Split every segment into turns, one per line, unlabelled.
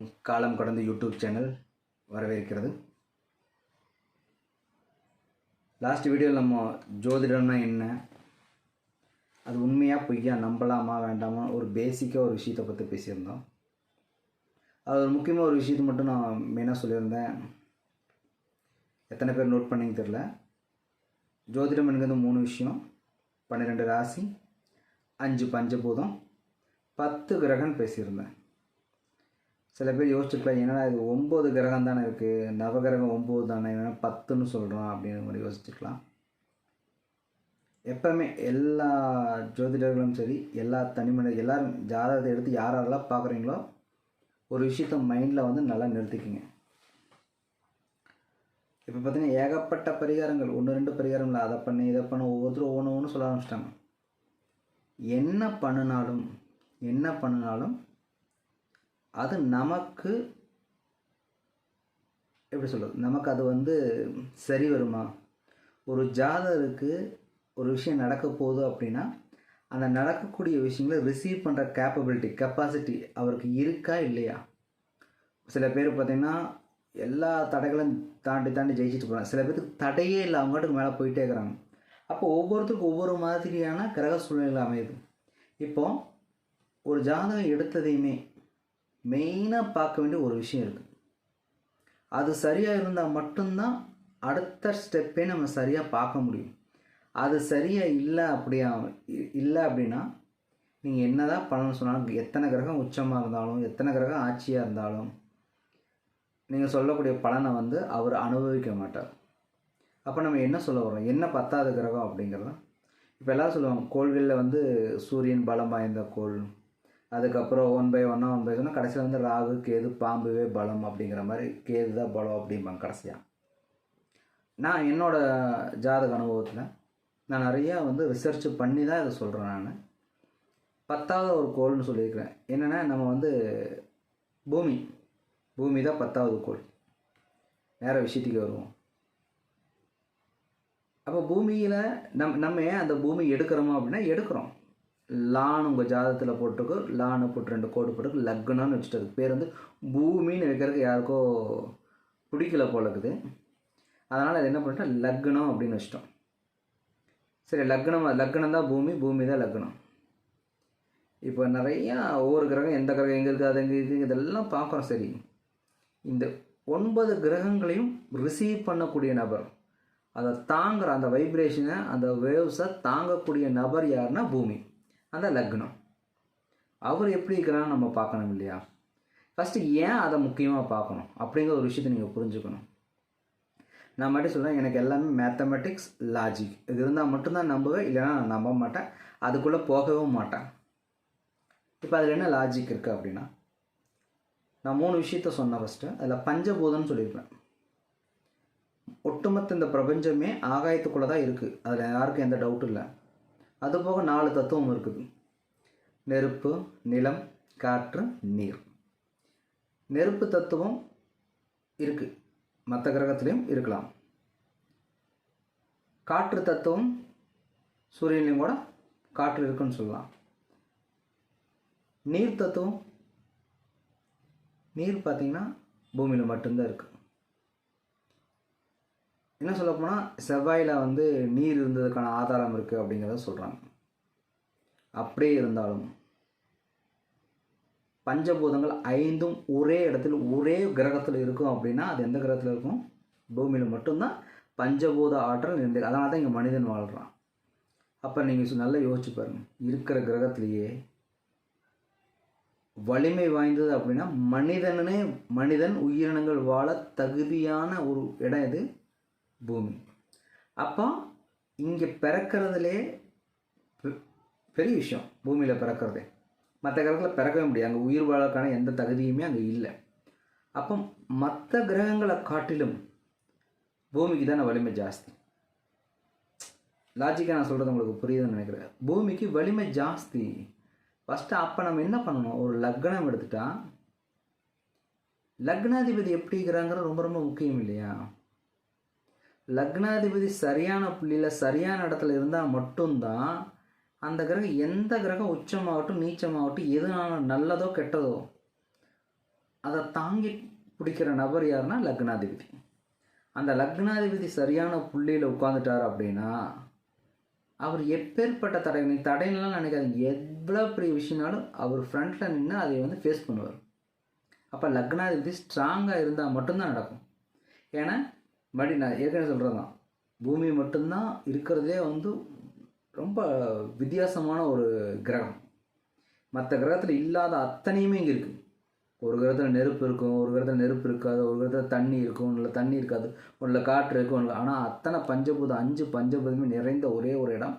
காலம் கடந்த YouTube channel வரவேற்கிறது. லாஸ்ட் வீடியோவில் நம்ம ஜோதிடம்னா என்ன? அது உண்மையாக பொய்யா நம்பலாமா வேண்டாமா? ஒரு பேசிக்காக ஒரு விஷயத்தை பற்றி பேசியிருந்தோம். அது ஒரு முக்கியமாக ஒரு விஷயத்தை மட்டும் நான் மெயினாக சொல்லியிருந்தேன். எத்தனை பேர் நோட் பண்ணிங்க தெரில ஜோதிடம் என்கிறது மூணு விஷயம். பன்னிரெண்டு ராசி அஞ்சு பஞ்சபூதம் பத்து கிரகம் பேசியிருந்தேன். சில பேர் யோசிச்சுக்கலாம் என்னடா இது ஒம்பது கிரகம் தானே இருக்குது நவகிரகம் ஒம்பது தானே இவன் பத்துன்னு சொல்கிறான் அப்படிங்கிற மாதிரி யோசிச்சுக்கலாம் எப்போவுமே எல்லா ஜோதிடர்களும் சரி எல்லா தனிமனித எல்லாரும் ஜாதகத்தை எடுத்து யார் யாரெல்லாம் பார்க்குறீங்களோ ஒரு விஷயத்த மைண்டில் வந்து நல்லா நிறுத்திக்கிங்க. இப்போ பார்த்தீங்கன்னா ஏகப்பட்ட பரிகாரங்கள் ஒன்று ரெண்டு பரிகாரம் இல்லை அதை பண்ணி இதை பண்ண ஒவ்வொருத்தரும் ஒவ்வொன்று ஒன்று சொல்ல ஆரம்பிச்சிட்டாங்க. என்ன பண்ணினாலும் என்ன பண்ணினாலும் அது நமக்கு எப்படி சொல்கிறது நமக்கு அது வந்து சரி வருமா? ஒரு ஜாதகருக்கு ஒரு விஷயம் நடக்க போகுது அப்படின்னா அந்த நடக்கக்கூடிய விஷயங்களை ரிசீவ் பண்ணுற கேப்பபிலிட்டி கெப்பாசிட்டி அவருக்கு இருக்கா இல்லையா? சில பேர் பார்த்திங்கன்னா எல்லா தடைகளும் தாண்டி தாண்டி ஜெயிச்சுட்டு போகிறாங்க சில பேருக்கு தடையே இல்லை அவங்கட்டுக்கு மேலே போயிட்டே இருக்கிறாங்க. அப்போ ஒவ்வொருத்தருக்கும் ஒவ்வொரு மாதிரியான கிரக சூழ்நிலை அமையுது. இப்போ ஒரு ஜாதகம் எடுத்ததையுமே மெயினாக பார்க்க வேண்டிய ஒரு விஷயம் இருக்குது அது சரியாக இருந்தால் மட்டும்தான் அடுத்த ஸ்டெப்பே நம்ம சரியாக பார்க்க முடியும். அது சரியாக இல்லை அப்படியா இல்லை அப்படின்னா நீங்கள் என்ன தான் பண்ணணும்னு சொன்னாலும் எத்தனை கிரகம் உச்சமாக இருந்தாலும் எத்தனை கிரகம் ஆட்சியாக இருந்தாலும் நீங்கள் சொல்லக்கூடிய பலனை வந்து அவர் அனுபவிக்க மாட்டார். அப்போ நம்ம என்ன சொல்ல வரோம் என்ன பத்தாவது கிரகம் அப்படிங்கிறத? இப்போ எல்லோரும் சொல்லுவாங்க கோள்களில் வந்து சூரியன் பலம் வாய்ந்த கோள் அதுக்கப்புறம் ஒன் பை ஒன்னாக ஒன் பை சொன்னால் கடைசியில் வந்து ராகு கேது பாம்புவே பலம் அப்படிங்கிற மாதிரி கேது தான் பலம் அப்படிம்பாங்க கடைசியாக நான் என்னோடய ஜாதக அனுபவத்தில் நான் நிறையா வந்து ரிசர்ச் பண்ணி தான் இதை சொல்கிறேன் நான். பத்தாவது ஒரு கோள்னு சொல்லியிருக்கிறேன். என்னென்னா நம்ம வந்து பூமி பூமி தான் பத்தாவது கோள். நேர விஷயத்துக்கு வருவோம். அப்போ பூமியில் நம் நம்ம ஏன் அந்த பூமி எடுக்கிறோமோ அப்படின்னா எடுக்கிறோம். லான்னு உங்கள் ஜாதகத்தில் போட்டிருக்கு லான்னு போட்டு ரெண்டு கோடு போட்டுருக்கு லக்னம்னு வச்சுட்டு அதுக்கு பேர் வந்து பூமின்னு வைக்கிறதுக்கு யாருக்கோ பிடிக்கல போல இருக்குது. அதனால் அது என்ன பண்ணிட்டோம் லக்னம் அப்படின்னு வச்சிட்டோம். சரி லக்னம் லக்னம் தான் பூமி பூமி தான் லக்னம். இப்போ நிறையா ஒவ்வொரு கிரகம் எந்த கிரகம் எங்கே இருக்குது அது எங்கே இருக்குது இதெல்லாம் பார்க்குறோம். சரி இந்த ஒன்பது கிரகங்களையும் ரிசீவ் பண்ணக்கூடிய நபர் அதை தாங்குகிற அந்த வைப்ரேஷனை அந்த வேவ்ஸை தாங்கக்கூடிய நபர் யாருன்னா பூமி. அந்த லக்னம். அவர் எப்படி இருக்கிறான்னு நம்ம பார்க்கணும் இல்லையா? ஃபஸ்ட்டு ஏன் அதை முக்கியமாக பார்க்கணும்? அப்படிங்கிற ஒரு விஷயத்தை நீங்கள் புரிஞ்சுக்கணும். நான் மட்டும் சொல்கிறேன் எனக்கு எல்லாமே மேத்தமெட்டிக்ஸ் லாஜிக் இது இருந்தால் மட்டும்தான் நம்புவேன் இல்லைன்னா நான் நம்ப மாட்டேன். அதுக்குள்ளே போகவும் மாட்டேன். இப்போ அதில் என்ன லாஜிக் இருக்குது அப்படின்னா நான் மூணு விஷயத்த சொன்னேன் ஃபஸ்ட்டு அதில் பஞ்சபூதம்னு சொல்லியிருப்பேன். ஒட்டுமொத்த இந்த பிரபஞ்சமே ஆகாயத்துக்குள்ளே தான் இருக்குது அதில் யாருக்கும் எந்த டவுட்டும் இல்லை. அதுபோக நாலு தத்துவம் இருக்குது. நெருப்பு நிலம் காற்று நீர். நெருப்பு தத்துவம் இருக்குது மற்ற கிரகத்துலேயும் இருக்கலாம். காற்று தத்துவம் சூரியன்லேயும் கூட காற்று இருக்குன்னு சொல்லலாம். நீர் தத்துவம் நீர் பார்த்திங்கன்னா பூமியில் மட்டும்தான் இருக்குது என்ன சொல்லப்போனால் செவ்வாயில் வந்து நீர் இருந்ததுக்கான ஆதாரம் இருக்குது அப்படிங்கிறத சொல்கிறாங்க அப்படியே இருந்தாலும் பஞ்சபூதங்கள் ஐந்தும் ஒரே இடத்துல ஒரே கிரகத்தில் இருக்கும் அப்படின்னா அது எந்த கிரகத்தில் இருக்கும்? பூமியில் மட்டும்தான் பஞ்சபூத ஆற்றல் இருந்து அதனால தான் இங்கே மனிதன் வாழ்கிறான் அப்போ நீங்கள் நல்லா யோசிச்சு பாருங்கள் இருக்கிற கிரகத்திலேயே வலிமை வாய்ந்தது அப்படின்னா மனிதனே மனிதன் உயிரினங்கள் வாழ தகுதியான ஒரு இடம் இது பூமி. அப்போ இங்கே பிறக்கிறதுலே பெரிய விஷயம் பூமியில் பிறக்கிறதே. மற்ற கிரகத்தில் பிறக்கவே முடியாது. அங்கே உயிர் வாழக்கான எந்த தகுதியுமே அங்கே இல்லை. அப்போ மற்ற கிரகங்களை காட்டிலும் பூமிக்கு தானே வலிமை ஜாஸ்தி. லாஜிக்காக நான் சொல்கிறது உங்களுக்கு புரியுதுன்னு நினைக்கிறேன். பூமிக்கு வலிமை ஜாஸ்தி. ஃபஸ்ட்டு அப்போ நம்ம என்ன பண்ணணும்? ஒரு லக்னம் எடுத்துட்டா லக்னாதிபதி எப்படிங்கிறாங்கிற ரொம்ப ரொம்ப முக்கியம் இல்லையா? லக்னாதிபதி சரியான புள்ளியில் சரியான இடத்துல இருந்தால் மட்டும்தான் அந்த கிரகம் எந்த கிரகம் உச்சமாகட்டும் நீச்சமாகட்டும் எதுனாலும் நல்லதோ கெட்டதோ அதை தாங்கி பிடிக்கிற நபர் யாருன்னா லக்னாதிபதி. அந்த லக்னாதிபதி சரியான புள்ளியில் உட்காந்துட்டார் அப்படின்னா அவர் எப்பேற்பட்ட தடை நீ தடைலாம் நினைக்காதீங்க. எவ்வளோ பெரிய விஷயம்னாலும் அவர் ஃப்ரண்ட்டில் நின்று அதை வந்து ஃபேஸ் பண்ணுவார். அப்போ லக்னாதிபதி ஸ்ட்ராங்காக இருந்தால் மட்டும்தான் நடக்கும். ஏன்னா மறுபடி நான் ஏற்கனவே சொல்கிறது தான் பூமி மட்டும்தான் இருக்கிறதே வந்து ரொம்ப வித்தியாசமான ஒரு கிரகம். மற்ற கிரகத்தில் இல்லாத அத்தனையுமே இங்கே இருக்குது ஒரு கிரகத்தில் நெருப்பு இருக்கும் ஒரு கிரகத்தில் நெருப்பு இருக்காது ஒரு கிரகத்தில் தண்ணி இருக்கும் இல்லை தண்ணி இருக்காது ஒன்றில் காற்று இருக்கும் ஒன்றில் ஆனால் அத்தனை பஞ்சபூதம் அஞ்சு பஞ்சபூதமே நிறைந்த ஒரே ஒரு இடம்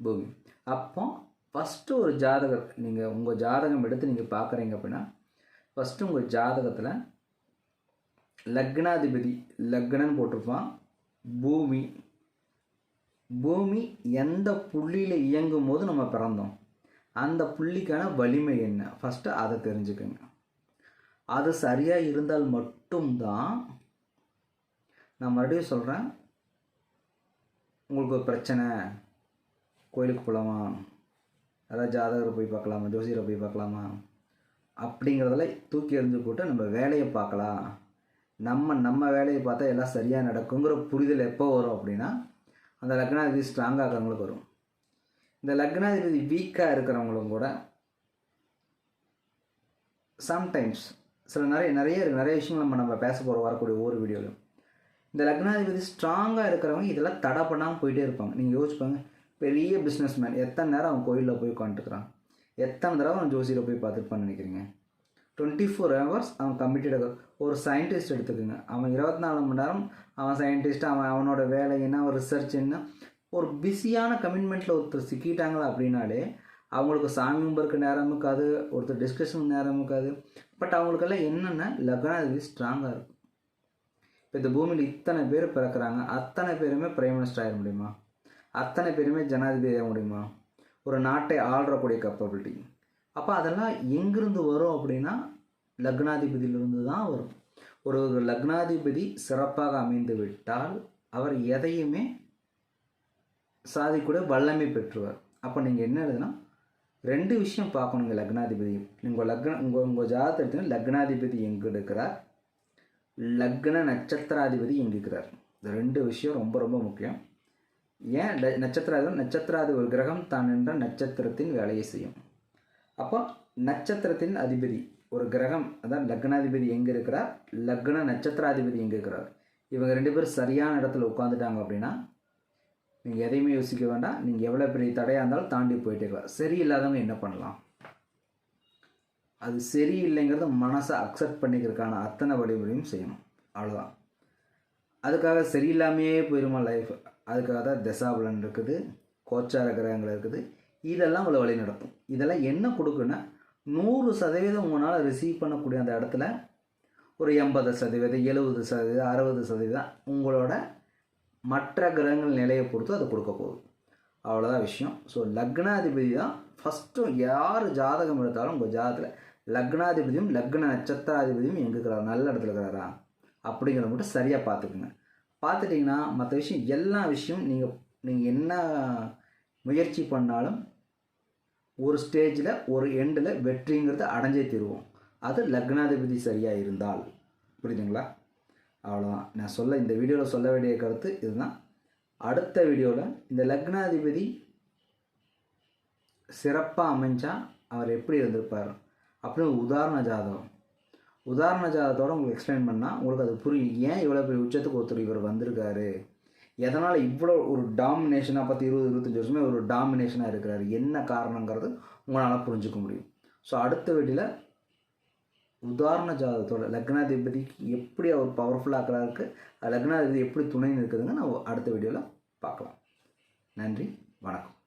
பூமி. அப்போ ஃபஸ்ட்டு ஒரு ஜாதகர் நீங்கள் உங்கள் ஜாதகம் எடுத்து நீங்கள் பார்க்குறீங்க அப்படின்னா ஃபஸ்ட்டு உங்கள் ஜாதகத்தில் லக்னாதிபதி லக்னன்னு போட்டிருப்பான். பூமி. பூமி எந்த புள்ளியில் இயங்கும் போது நம்ம பிறந்தோம்? அந்த புள்ளிக்கான வலிமை என்ன? ஃபஸ்ட்டு அதை தெரிஞ்சுக்கோங்க. அது சரியாக இருந்தால் மட்டும்தான் நான் மறுபடியும் சொல்கிறேன் உங்களுக்கு ஒரு பிரச்சனை. கோயிலுக்கு போகலாமா அதாவது ஜாதகரை போய் பார்க்கலாமா? ஜோசியரை போய் பார்க்கலாமா? அப்படிங்கிறதெல்லாம் தூக்கி எறிஞ்சு போட்டு நம்ம வேலையை பார்க்கலாம். நம்ம நம்ம வேலையை பார்த்தா எல்லாம் சரியாக நடக்குங்கிற புரிதல் எப்போ வரும் அப்படின்னா அந்த லக்னாதிபதி ஸ்ட்ராங்காக இருக்கிறவங்களுக்கு வரும். இந்த லக்னாதிபதி வீக்காக இருக்கிறவங்களும் கூட சம்டைம்ஸ் சில நிறைய நிறைய இருக்குது நிறைய விஷயங்கள் நம்ம நம்ம பேச போகிற வரக்கூடிய ஒவ்வொரு வீடியோலையும் இந்த லக்னாதிபதி ஸ்ட்ராங்காக இருக்கிறவங்க இதெல்லாம் தடை பண்ணாமல் போயிட்டே இருப்பாங்க. நீங்கள் யோசிப்பாங்க பெரிய பிஸ்னஸ் மேன் எத்தனை நேரம் அவன் கோயிலில் போய் உட்காந்துருக்குறான் எத்தனை தடவை அவன் ஜோசியில் போய் பார்த்துருப்பான்னு நினைக்கிறீங்க? டுவெண்ட்டி ஃபோர் ஹவர்ஸ் அவன் கமிட்டடாக ஒரு சயின்டிஸ்ட் எடுத்துக்கோங்க. அவன் இருபத்தி நாலு மணி நேரம் அவன் சயின்டிஸ்ட் அவன் அவனோட வேலை என்ன ஒரு ரிசர்ச் என்ன. ஒரு பிஸியான கமிட்மெண்ட்டில் ஒருத்தர் சிக்கிட்டாங்களா அப்படின்னாலே அவங்களுக்கு சாமி கும்பிட்றக்கு நேரம் இருக்காது ஒருத்தர் டிஸ்கஷன் நேரம் இருக்காது. பட் அவங்களுக்கெல்லாம் என்னென்ன லக்னாதிபதி ஸ்ட்ராங்காக இருக்கும். இப்போ இந்த பூமியில் இத்தனை பேர் பிறக்கிறாங்க. அத்தனை பேருமே பிரைம் மினிஸ்டர் ஆகிட முடியுமா? அத்தனை பேருமே ஜனாதிபதி ஆக முடியுமா? ஒரு நாட்டை ஆள்றக்கூடிய கப்பபிலிட்டி அப்போ அதெல்லாம் எங்கிருந்து வரும் அப்படின்னா லக்னாதிபதியிலிருந்து தான் வரும். ஒரு லக்னாதிபதி சிறப்பாக அமைந்து விட்டால் அவர் எதையுமே சாதிக்கூட வல்லமை பெற்றுவார். அப்போ நீங்கள் என்ன எழுதுனா ரெண்டு விஷயம் பார்க்கணுங்க லக்னாதிபதி. உங்கள் லக்ன உங்கள் உங்கள் ஜாதகத்தை எடுத்தீங்கன்னா லக்னாதிபதி எங்கே இருக்கிறார் லக்ன நட்சத்திராதிபதி எங்கே இருக்கிறார்? இந்த ரெண்டு விஷயம் ரொம்ப ரொம்ப முக்கியம். ஏன்? நட்சத்திராதிபதி நட்சத்திராதி ஒரு கிரகம் தான் என்ற நட்சத்திரத்தின் வேலையை செய்யும். அப்போ நட்சத்திரத்தின் அதிபதி ஒரு கிரகம் அதான் லக்னாதிபதி எங்கே இருக்கிறார்? லக்ன நட்சத்திராதிபதி எங்கே இருக்கிறார்? இவங்க ரெண்டு பேரும் சரியான இடத்துல உட்காந்துட்டாங்க அப்படின்னா நீங்கள் எதையுமே யோசிக்க வேண்டாம். நீங்கள் எவ்வளோ பெரிய தடையாக இருந்தாலும் தாண்டி போயிட்டே இருக்கலாம். சரியில்லாதவங்க என்ன பண்ணலாம்? அது சரியில்லைங்கிறத மனசை அக்செப்ட் பண்ணிக்கிறதுக்கான அத்தனை வழிமுறையும் செய்யணும். அவ்வளோதான் அதுக்காக சரியில்லாமையே போயிருமா லைஃப் அதுக்காக தான் தசாபலன் இருக்குது கோச்சார கிரகங்கள் இருக்குது. இதெல்லாம் உங்களை வழி நடத்தும் இதெல்லாம் என்ன கொடுக்குன்னா நூறு சதவீதம் உங்களால் ரிசீவ் பண்ணக்கூடிய அந்த இடத்துல ஒரு எண்பது சதவீதம் எழுபது சதவீதம் அறுபது சதவீதம் உங்களோட மற்ற கிரகங்கள் நிலையை பொறுத்து அது கொடுக்க போகுது. அவ்வளோதான் விஷயம். ஸோ லக்னாதிபதி தான் ஃபஸ்ட்டும் யார் ஜாதகம் எடுத்தாலும் உங்கள் ஜாதகத்தில் லக்னாதிபதியும் லக்ன நட்சத்திராதிபதியும் எங்கே இருக்கிறார் நல்ல இடத்துல இருக்கிறாரா? அப்படிங்கிறத மட்டும் சரியாக பார்த்துக்குங்க. பார்த்துட்டிங்கன்னா மற்ற விஷயம் எல்லா விஷயம் நீங்கள் நீங்கள் என்ன முயற்சி பண்ணாலும் ஒரு ஸ்டேஜில் ஒரு எண்டில் வெற்றிங்கிறத அடைஞ்சே தருவோம். அது லக்னாதிபதி சரியாக இருந்தால். புரியுதுங்களா? அவ்வளோதான் நான் சொல்ல இந்த வீடியோவில் சொல்ல வேண்டிய கருத்து இதுதான். அடுத்த வீடியோவில் இந்த லக்னாதிபதி சிறப்பாக அமைஞ்சால் அவர் எப்படி இருந்திருப்பார்? அப்படின்னு ஒரு உதாரண ஜாதகம். உதாரண ஜாதகத்தோடு உங்களுக்கு எக்ஸ்பிளைன் பண்ணால் உங்களுக்கு அது புரியும். ஏன் இவ்வளோ பெரிய உச்சத்துக்கு ஒருத்தர் இவர் வந்திருக்காரு? எதனால் இவ்வளோ ஒரு டாமினேஷனாக பற்றி இருபது இருபத்தஞ்சி வருஷமே ஒரு டாமினேஷனாக இருக்கிறார்? என்ன காரணங்கிறது உங்களால் புரிஞ்சுக்க முடியும். ஸோ அடுத்த வீடியோவில் உதாரண ஜாதகத்தோட லக்னாதிபதிக்கு எப்படி அவர் பவர்ஃபுல்லாக இருக்கு லக்னாதிபதி எப்படி துணை இருக்குதுங்க நான் அடுத்த வீடியோவில் பார்க்கலாம். நன்றி வணக்கம்.